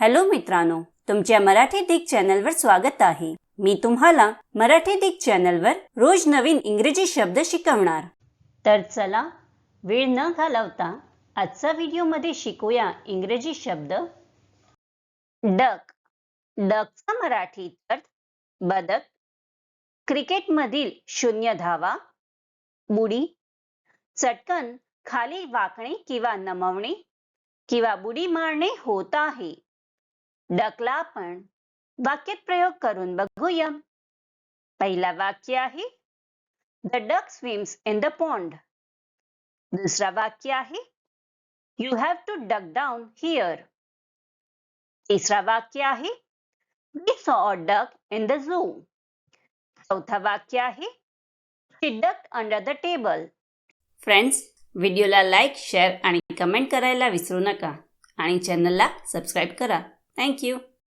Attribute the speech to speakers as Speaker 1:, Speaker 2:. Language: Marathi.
Speaker 1: हॅलो मित्रांनो तुमच्या मराठी दिग चॅनलवर स्वागत आहे. मी तुम्हाला मराठी दिग चॅनलवर रोज नवीन इंग्रजी शब्द शिकवणार. तर चला वेळ न घालवता आजचा व्हिडिओमध्ये शिकूया इंग्रजी शब्द. डक. डकचा मराठी अर्थ बदक. क्रिकेटमधील शून्य धावा. बुडी. चटकन खाली वाकणे किंवा नमवणे किंवा बुडी मारणे होत आहे. डकला आपण. वाक्यात प्रयोग करून बघूया. पहिला वाक्य आहे the duck swims in the pond दुसरा वाक्य आहे you have to duck down here तिसरा वाक्य आहे we saw a duck in the zoo चौथा वाक्य आहे she duck under the table friends व्हिडिओला लाईक शेअर आणि कमेंट करायला विसरू नका. आणि चॅनलला सबस्क्राईब करा. Thank you.